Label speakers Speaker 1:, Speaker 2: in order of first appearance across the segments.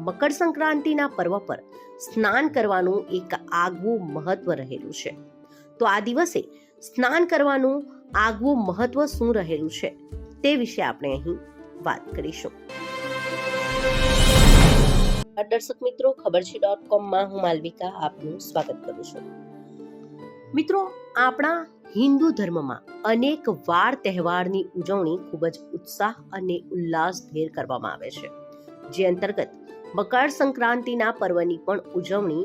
Speaker 1: મકર સંક્રાંતિના પર્વ પર સ્નાન કરવાનું એક આગવું મહત્વ રહેલું છે. તો આ દિવસે સ્નાન કરવાનું આગવું મહત્વ શું રહેલું છે તે વિશે આપણે અહીં વાત કરીશું. દર્શક મિત્રો ખબર છે ડોટ કોમમાં હું માલવિકા આપનું સ્વાગત કરું છું. મિત્રો, આપણા હિન્દુ ધર્મમાં અનેક વાર તહેવારની ઉજવણી ખૂબ જ ઉત્સાહ અને ઉલ્લાસભેર કરવામાં આવે છે. જે અંતર્ગત મકર સંક્રાંતિના પર્વની પણ ઉજવણી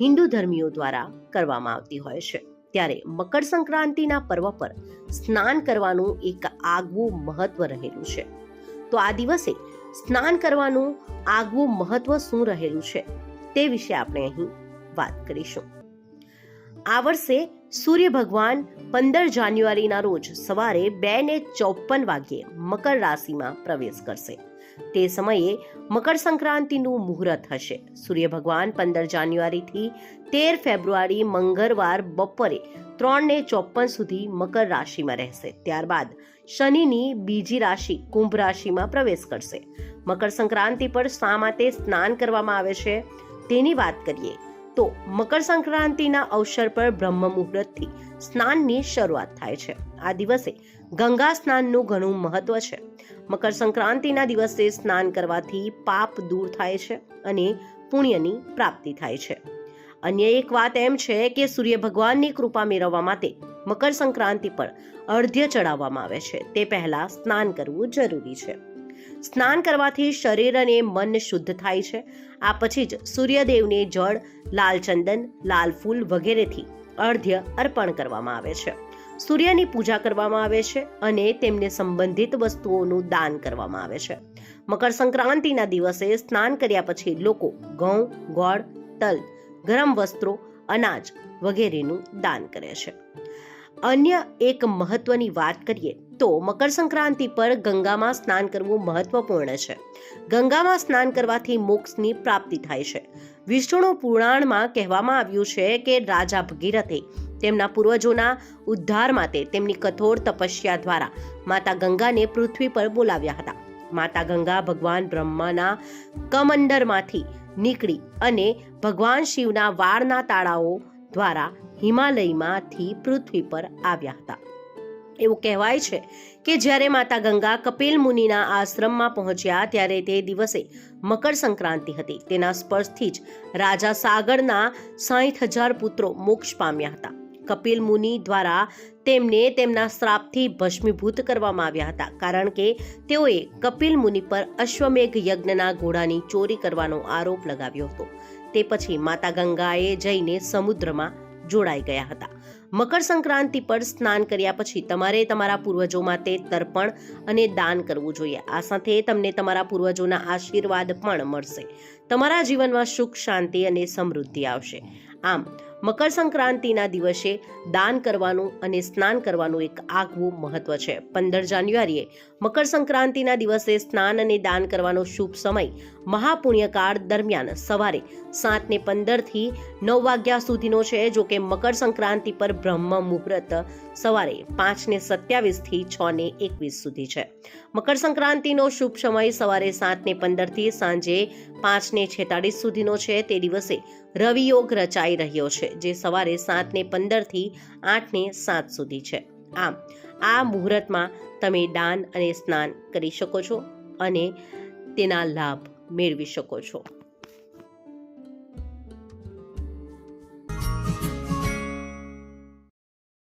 Speaker 1: હિન્દુ ધર્મીઓ દ્વારા કરવામાં આવતી હોય છે. ત્યારે મકર સંક્રાંતિના પર્વ પર સ્નાન કરવાનું એક આગવું મહત્વ રહેલું છે. તો આ દિવસે સ્નાન કરવાનું આગવું મહત્વ શું રહેલું છે તે વિશે આપણે અહીં વાત કરીશું. આ વર્ષે સૂર્ય ભગવાન પંદર જાન્યુઆરીના રોજ સવારે બે ને ચોપન વાગ્યે મકર રાશિમાં પ્રવેશ કરશે. તે સમયે મકર સંક્રાંતિનું મુહૂર્ત હશે. સૂર્ય ભગવાન પંદર જાન્યુઆરીથી તેર ફેબ્રુઆરી મંગળવાર બપોરે ત્રણને ચોપન સુધી મકર રાશિમાં રહેશે. ત્યારબાદ શનિની બીજી રાશિ કુંભ રાશિમાં પ્રવેશ કરશે. મકર સંક્રાંતિ પર શા માટે સ્નાન કરવામાં આવે છે? તેની વાત કરીએ તો મકર સંક્રાંતિના અવસર પર બ્રહ્મ મુહૂર્તથી સ્નાનની શરૂઆત થાય છે. આ દિવસે ગંગા સ્નાનનું ઘણું મહત્વ છે. મકર સંક્રાંતિના દિવસે સ્નાન કરવાથી પાપ દૂર થાય છે અને પુણ્યની પ્રાપ્તિ થાય છે. અન્ય એક વાત એમ છે કે સૂર્ય ભગવાનની કૃપા મેળવવા માટે મકર સંક્રાંતિ પર અર્ધ્ય ચડાવવામાં આવે છે. તે પહેલા સ્નાન કરવું જરૂરી છે. સ્નાન કરવાથી શરીર અને મન શુદ્ધ થાય છે. આ પછી જ સૂર્યદેવને જળ, લાલ ચંદન, લાલ ફૂલ વગેરેથી અર્ધ્ય અર્પણ કરવામાં આવે છે. સૂર્યની પૂજા કરવામાં આવે છે અને તેમને સંબંધિત વસ્તુઓનું દાન કરવામાં આવે છે. મકર સંક્રાંતિના દિવસે સ્નાન કર્યા પછી લોકો ઘઉં, ગોળ, તલ, ગરમ વસ્ત્રો, અનાજ વગેરેનું દાન કરે છે. અન્ય એક મહત્વની વાત કરીએ તો મકર સંક્રાંતિ પર ગંગામાં સ્નાન કરવું મહત્વપૂર્ણ છે. ગંગામાં સ્નાન કરવાથી મોક્ષની પ્રાપ્તિ થાય છે. વિષ્ણુ પુરાણમાં કહેવામાં આવ્યું છે કે રાજા ભગીરથે તેમના પૂર્વજોના ઉદ્ધાર માટે તેમની કઠોર તપસ્યા દ્વારા માતા ગંગાને પૃથ્વી પર બોલાવ્યા હતા. માતા ગંગા ભગવાન બ્રહ્માના કમંડરમાંથી નીકળી અને ભગવાન શિવના વાળના તાળાઓ દ્વારા હિમાલયમાંથી પૃથ્વી પર આવ્યા હતા. એવું કહેવાય છે કે જ્યારે માતા ગંગા કપિલ મુનિના આશ્રમમાં પહોંચ્યા ત્યારે તે દિવસે મકર સંક્રાંતિ હતી. તેના સ્પર્શથી જ રાજા સાગરના સાઠ હજાર પુત્રો મોક્ષ પામ્યા હતા. કપિલ મુનિ દ્વારા તેમને તેમના શ્રાપથી ભસ્મીભૂત કરવામાં આવ્યા હતા. કારણ કે તેઓએ કપિલ મુનિ પર અશ્વમેઘ યજ્ઞના ઘોડાની ચોરી કરવાનો આરોપ લગાવ્યો હતો. તે પછી માતા ગંગાએ જઈને સમુદ્રમાં જોડાઈ ગયા હતા. મકર સંક્રાંતિ પર સ્નાન કર્યા પછી તમારે તમારા પૂર્વજો માટે તર્પણ અને દાન કરવું જોઈએ. આ સાથે તમને તમારા પૂર્વજોના આશીર્વાદ પણ મળશે. તમારા જીવનમાં સુખ, શાંતિ અને સમૃદ્ધિ આવશે. આમ મકર સંક્રાંતિના દિવસે દાન કરવાનું અને સ્નાન કરવાનું એક આગવું મહત્વ છે. પંદર જાન્યુઆરીએ મકર સંક્રાંતિના દિવસે સ્નાન અને દાન કરવાનો શુભ સમય મહાપુણ્યકાળ દરમિયાન સવારે સાતને પંદરથી નવ વાગ્યા સુધીનો છે, જો કે મકર સંક્રાંતિ પર બ્રહ્મ મુહૂર્ત સવારે પાંચને સત્યાવીસથી છને એકવીસ સુધી છે. મકર સંક્રાંતિનો શુભ સમય સવારે સાતને પંદરથી સાંજે પાંચને છેતાળીસ સુધીનો છે. તે દિવસે રવિયોગ રચાઈ રહ્યો છે. જે સવારે સાતને પંદરથી આઠને સાત સુધી છે. આમ, આ મુહૂર્તમાં તમે દાન અને સ્નાન કરી શકો છો અને તેના લાભ મેળવી શકો છો.